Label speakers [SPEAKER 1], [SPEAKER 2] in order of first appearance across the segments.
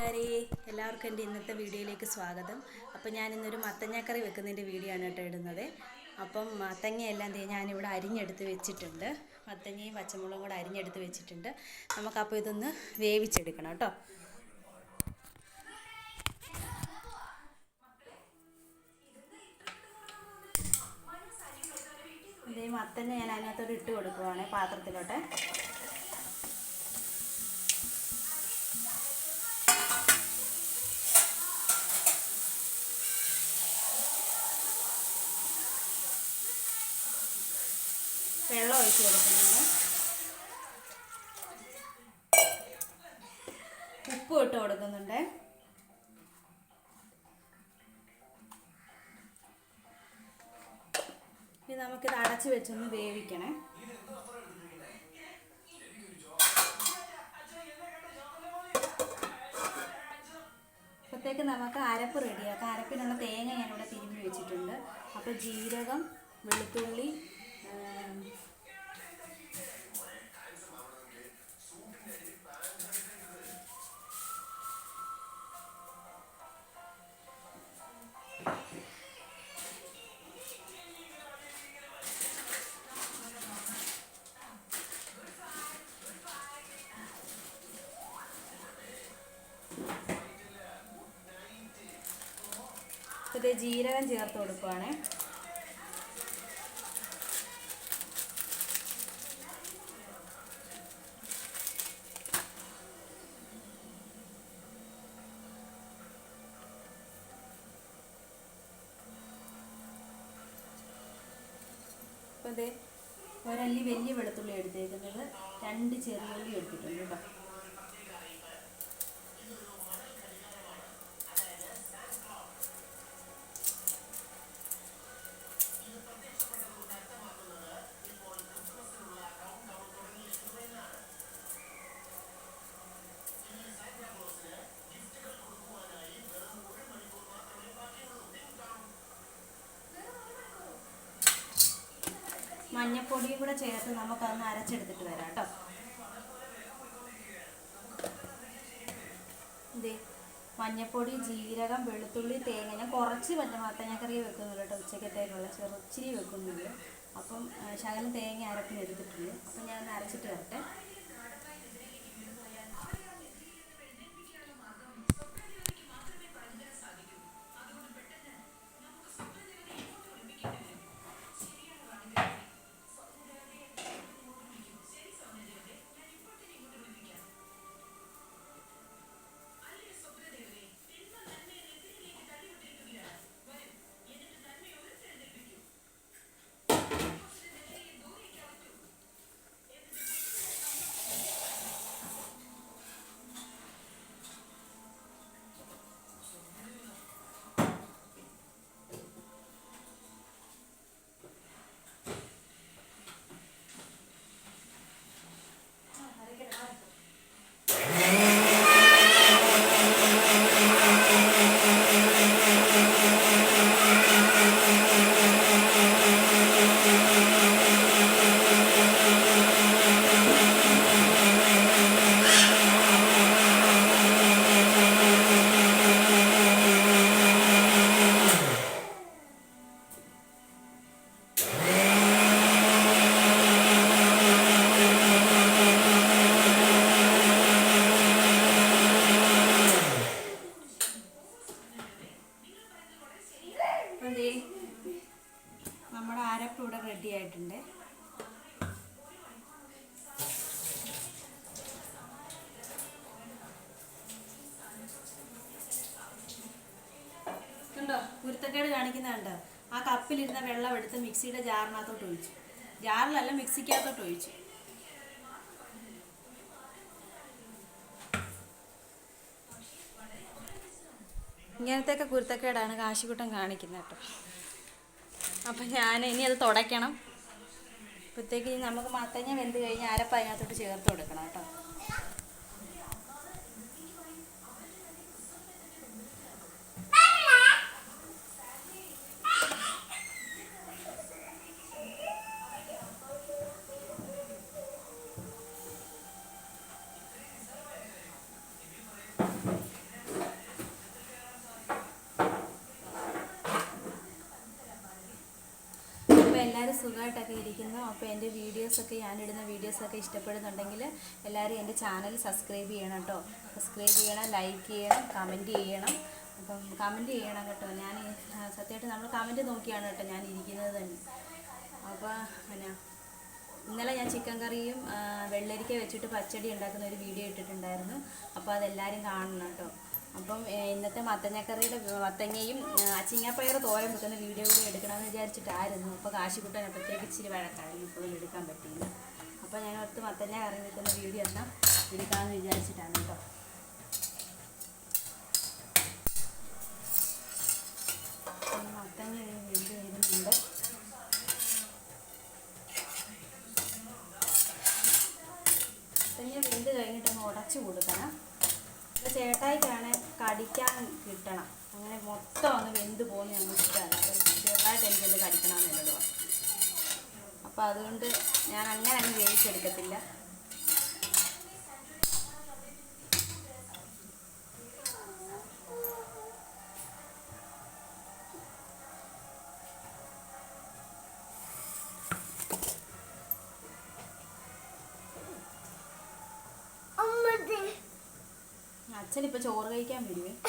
[SPEAKER 1] കൂട്ടുകാരെ എല്ലാവർക്കും എന്റെ ഇന്നത്തെ വീഡിയോയിലേക്ക് സ്വാഗതം. അപ്പോൾ ഞാൻ ഇന്നൊരു മത്തങ്ങാക്കറി വെക്കുന്നതിന്റെ വീഡിയോ ആണ് കേട്ടോ ഇടുന്നത്. അപ്പം മത്തങ്ങയെല്ലാം ഞാനിവിടെ അരിഞ്ഞെടുത്ത് വെച്ചിട്ടുണ്ട്. മത്തങ്ങയും പച്ചമുളകും കൂടെ അരിഞ്ഞെടുത്ത് വെച്ചിട്ടുണ്ട്. നമുക്കപ്പോൾ ഇതൊന്ന് വേവിച്ചെടുക്കണം കേട്ടോ. ഇതേ മത്തങ്ങ ഞാൻ അതിനകത്തോട്ട് ഇട്ട് കൊടുക്കുവാണ് പാത്രത്തിലോട്ട്. വെള്ളം ഒഴിച്ച് കൊടുക്കുന്നുണ്ട്. ഉപ്പ് ഇട്ട് കൊടുക്കുന്നുണ്ട്. ഇനി നമുക്കിത് അടച്ച് വെച്ചൊന്ന് വേവിക്കണേ. അപ്പോഴത്തേക്ക് നമുക്ക് അരപ്പ് റെഡിയാക്കാം അരപ്പിനുള്ള തേങ്ങ ഞാനിവിടെ തിരുമ്പി വെച്ചിട്ടുണ്ട്. അപ്പോൾ ജീരകം വെളുത്തുള്ളി ഇത് ജീരകം ചേർത്ത് കൊടുക്കുവാണേ അപ്പോൾ ഇത് ഒരല്ലി വലിയ വെളുത്തുള്ളി എടുത്തേക്കുന്നത് രണ്ട് ചെറിയുള്ളി എടുത്തിട്ടുണ്ട് കേട്ടോ മഞ്ഞപ്പൊടിയും കൂടെ ചേർത്ത് നമുക്കൊന്ന് അരച്ചെടുത്തിട്ട് വരാം കേട്ടോ. മഞ്ഞപ്പൊടി ജീരകം വെളുത്തുള്ളി തേങ്ങ ഞാൻ കുറച്ച് മറ്റേ മത്തങ്ങക്കറി വെക്കുന്നുള്ളൂ കേട്ടോ. ഉച്ചക്കത്തേക്കുള്ള ചെറുച്ചിരി വെക്കുന്നുള്ളൂ. അപ്പം ശകലം തേങ്ങ അരപ്പിന് എടുത്തിട്ടുണ്ട് അപ്പം ഞാൻ അരച്ചിട്ട് വരട്ടെ. എടുത്ത് മിക്സിയുടെ ജാറിനകത്തോട്ട് ഒഴിച്ചു. ജാറിലല്ല മിക്സിക്കകത്തോട്ട് ഒഴിച്ചു. ഇങ്ങനത്തെയൊക്കെ കുരുത്തക്കേടാണ് കാശിക്കുട്ടൻ കാണിക്കുന്നത് കേട്ടോ. അപ്പം ഞാൻ ഇനി അത് തുടയ്ക്കണം. അപ്പോഴത്തേക്ക് നമുക്ക് മത്തങ്ങ വെന്ത് കഴിഞ്ഞാൽ അരപ്പ് അതിനകത്തോട്ട് ചേർത്ത് കൊടുക്കണം കേട്ടോ.
[SPEAKER 2] എല്ലാവരും സുഖമായിട്ടൊക്കെ ഇരിക്കുന്നു. അപ്പോൾ എന്റെ വീഡിയോസൊക്കെ ഞാനിടുന്ന വീഡിയോസൊക്കെ ഇഷ്ടപ്പെടുന്നുണ്ടെങ്കിൽ എല്ലാവരും എന്റെ ചാനൽ സബ്സ്ക്രൈബ് ചെയ്യണം കേട്ടോ. സബ്സ്ക്രൈബ് ചെയ്യണം ലൈക്ക് ചെയ്യണം കമന്റ് ചെയ്യണം. അപ്പം കമന്റ് ചെയ്യണം കേട്ടോ. ഞാൻ സത്യമായിട്ട് നമ്മൾ കമന്റ് നോക്കിയാണ് കേട്ടോ ഞാൻ ഇരിക്കുന്നത്. തന്നെ അപ്പോൾ പിന്നെ ഇന്നലെ ഞാൻ ചിക്കൻ കറിയും വെള്ളരിക്ക വെച്ചിട്ട് പച്ചടി ഉണ്ടാക്കുന്ന ഒരു വീഡിയോ ഇട്ടിട്ടുണ്ടായിരുന്നു. അപ്പോൾ അതെല്ലാവരും കാണണം കേട്ടോ. അപ്പം ഇന്നത്തെ മത്തങ്ങക്കറിയുടെ മത്തങ്ങയും അച്ചിങ്ങാപ്പയർ തോരൻ വെക്കുന്ന വീഡിയോ കൂടി എടുക്കണമെന്ന് വിചാരിച്ചിട്ടായിരുന്നു. അപ്പോൾ കാശിക്കുട്ടൻ അപ്പോഴത്തേക്ക് ഇച്ചിരി വഴക്കായിരുന്നു ഇപ്പോഴും എടുക്കാൻ പറ്റിയില്ല. അപ്പോൾ ഞാൻ ഓർത്ത് മത്തങ്ങ കറി വെക്കുന്ന വീഡിയോ എന്നാൽ എടുക്കാമെന്ന് വിചാരിച്ചിട്ടാണ് കേട്ടോ. മത്തങ്ങ വെന്ത് വരുന്നുണ്ട്. പിന്നെ വെന്ത് കഴിഞ്ഞിട്ട് ഒന്ന് ഉടച്ചു കൊടുക്കണം. ചേട്ടായിക്കാണ് കടിക്കാൻ കിട്ടണം. അങ്ങനെ മൊത്തം ഒന്ന് വെന്ത് പോകുന്ന ഞങ്ങൾ ഇഷ്ടമല്ല അപ്പം ചെറുതായിട്ട് എനിക്കൊന്ന് കടിക്കണം എന്നുള്ളത് അപ്പോൾ അതുകൊണ്ട് ഞാൻ അങ്ങനെ അങ്ങ് വേവിച്ചെടുക്കത്തില്ല. അച്ഛൻ ഇപ്പൊ ചോറ് കഴിക്കാൻ വരുവേ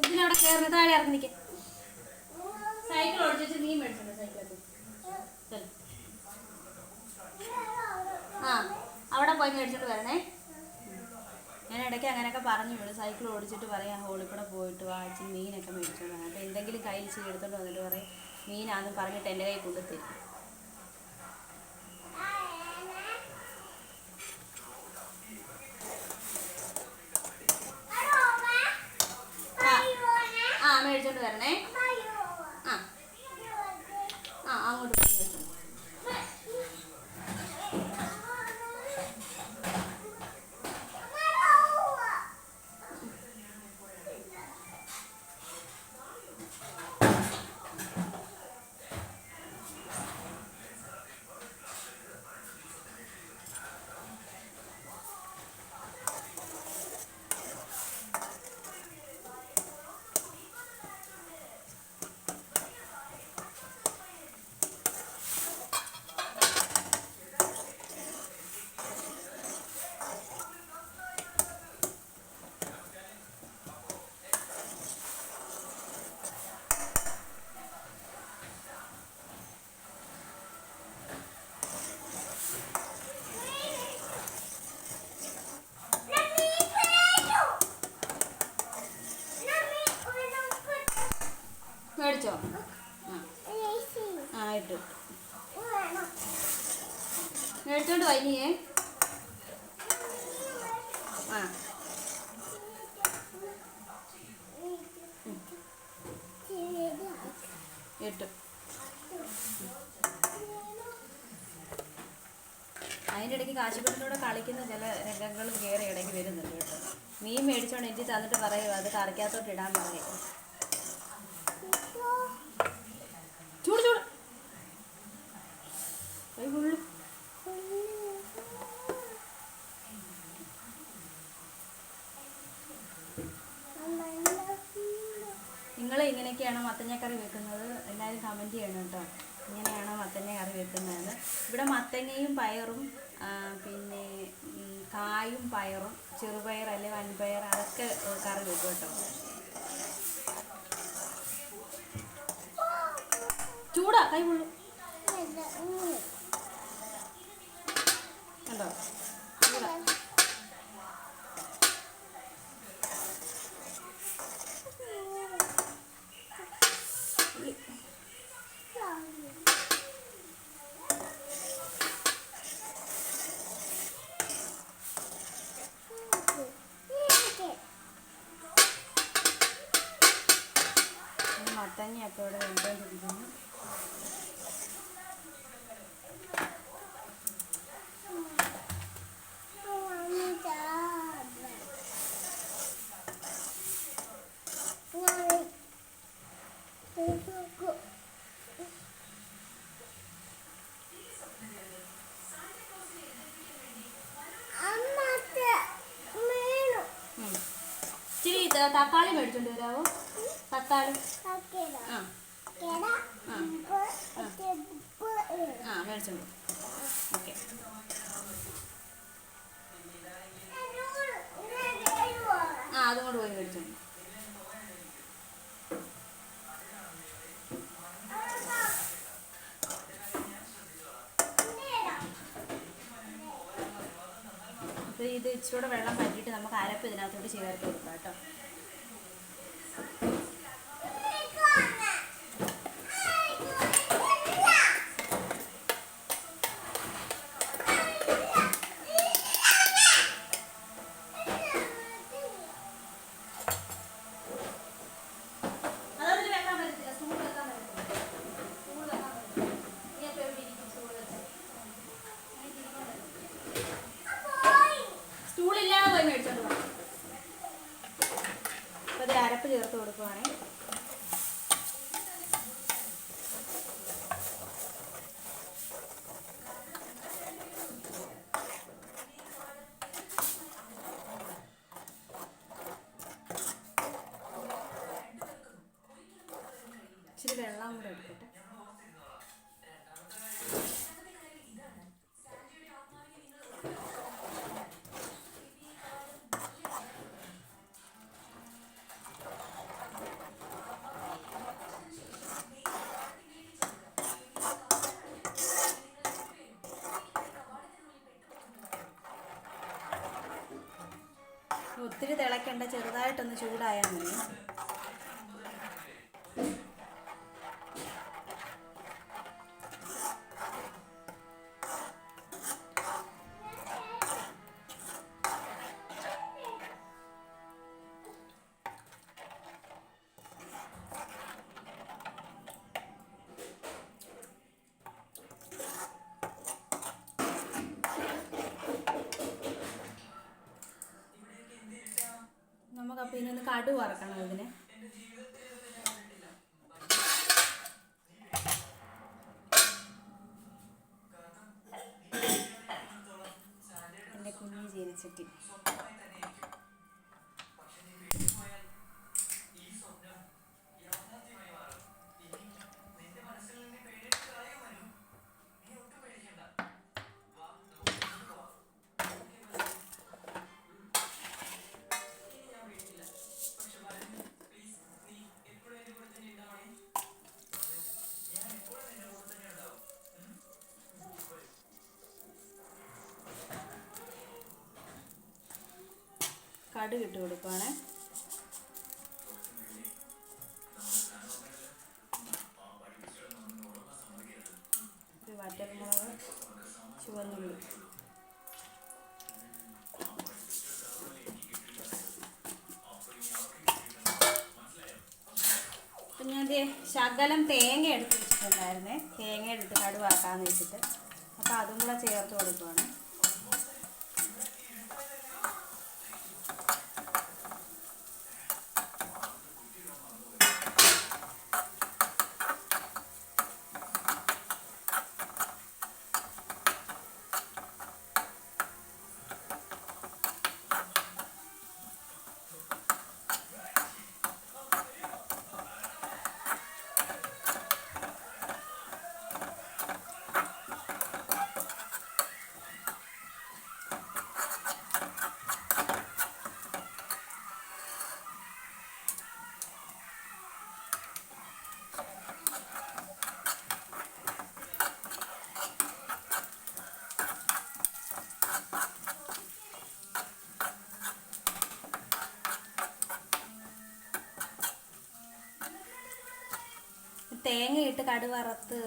[SPEAKER 2] ഇതിനവിടെ കയറുന്ന താഴെ ഇറങ്ങിക്ക. സൈക്കിൾ ഓടിച്ചിട്ട് നീ മേടിച്ചോണ്ട് സൈക്കിളത്തിൽ ചെല്ല്. ആ അവിടെ പോയി മേടിച്ചിട്ട് വരണേ. ഞാൻ ഇടയ്ക്ക് അങ്ങനെയൊക്കെ പറഞ്ഞു വിടും സൈക്കിൾ ഓടിച്ചിട്ട് പറയാം ഹോളിൽ കൂടെ പോയിട്ട് വാങ്ങിച്ച് മീനൊക്കെ മേടിച്ചോണ്ട് അപ്പോൾ എന്തെങ്കിലും കയ്യിൽ ചെയ്തെടുത്തോണ്ട് വന്നിട്ട് പറയും മീനാന്ന് പറഞ്ഞിട്ട് എന്റെ കൈ കൊണ്ടു തരും ആ ആ മേടിച്ചോണ്ട് വരണേ ആ ആ അങ്ങോട്ട് പോയി മേടിച്ചോണ്ട് വാ. മേടിച്ചോ ആ ആ ഇട്ടു മേടിച്ചോണ്ട് വൈകിയേ ആ ഇട്ടു അതിന്റെ ഇടയ്ക്ക് കാശിക്കുട്ടിലൂടെ കളിക്കുന്ന ചില രംഗങ്ങളും കയറി ഇടയ്ക്ക് വരുന്നുണ്ട് കേട്ടോ. മീൻ മേടിച്ചോണ്ട് എനിക്ക് തന്നിട്ട് പറയുമോ അത് കറിക്കകത്തോട്ട് ഇടാൻ പറയും ചൂട് ചൂട് കൈ കൊള്ളു നിങ്ങൾ എങ്ങനെയൊക്കെയാണ് മത്തങ്ങ കറി വെക്കുന്നത്? എല്ലാവരും കമന്റ് ചെയ്യണം കേട്ടോ. ഇങ്ങനെയാണ് മത്തങ്ങ കറി വെക്കുന്നത്? ഇവിടെ മത്തങ്ങയും പയറും പിന്നെ കായും പയറും ചെറുപയർ അല്ലെ വൻപയർ അതൊക്കെ കറി വെക്കും കേട്ടോ. ചൂടാ കൈ കൊള്ളു കണ്ടോ ചൂടാ ഇനി മത്തങ്ങയൊക്കെ ഇവിടെ വെന്തോണ്ടിരിക്കുന്നു ഉം. ഇച്ചിരി ത- തക്കാളി മേടിച്ചോണ്ട് വരാവോ? തക്കാളി. ആ.
[SPEAKER 3] കട
[SPEAKER 2] ആ മേടിച്ചോണ്ട് ഓക്കെ. ആ അതും കൊണ്ട് പോയി മേടിച്ചോണ്ട് അപ്പോൾ ഇത് ഇച്ചിരൂടെ വെള്ളം പറ്റിയിട്ട് നമുക്ക് അരപ്പ് ഇതിനകത്തോട്ട് ചേർത്ത് കൊടുക്കാം കേട്ടോ. ഇച്ചിരി വെള്ളം കൂടെ എടുക്കട്ടെ. ഒത്തിരി തിളക്കേണ്ട ചെറുതായിട്ടൊന്ന് ചൂടായാൽ മതി. നമുക്കപ്പോൾ ഇനി ഒന്ന് കടു വറക്കണം ഇതിന് കടുക് ഇട്ട് കൊടുക്കുവാണേ. ഒരു വറ്റൽമുളക് അപ്പം ഞാൻ ശകലം തേങ്ങ എടുത്ത് വെച്ചിട്ടുണ്ടായിരുന്നേ. തേങ്ങ എടുത്ത് കടുവാക്കാന്ന് വെച്ചിട്ട്. അപ്പോൾ അതും കൂടെ ചേർത്ത് കൊടുക്കുവാണ്. തേങ്ങ ഇട്ട്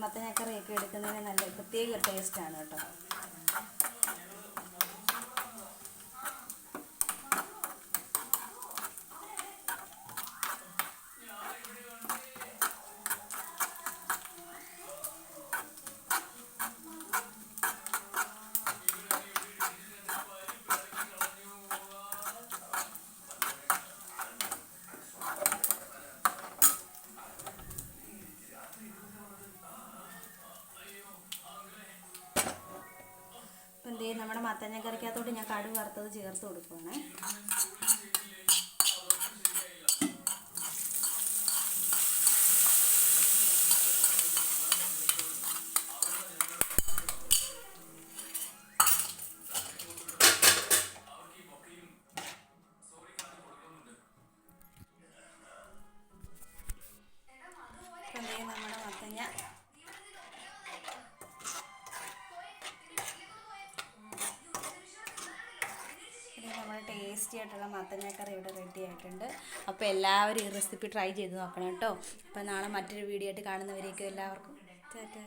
[SPEAKER 2] മത്തനക്കറിയൊക്കെ എടുക്കുന്നതിന് നല്ല പ്രത്യേക ടേസ്റ്റാണ് കേട്ടോ ഇപ്പം എന്ത് കറിക്കകത്തോട്ട് ഞാൻ കടു വറുത്തത് ചേർത്ത് കൊടുക്കുവാണേ. ആയിട്ടുള്ള മത്തങ്ങക്കറി ഇവിടെ റെഡി ആയിട്ടുണ്ട്. അപ്പോൾ എല്ലാവരും ഈ റെസിപ്പി ട്രൈ ചെയ്ത് നോക്കണം കേട്ടോ. അപ്പോൾ നാളെ മറ്റൊരു വീഡിയോ ആയിട്ട് കാണുന്നവരേക്കും എല്ലാവർക്കും. ടാറ്റാ.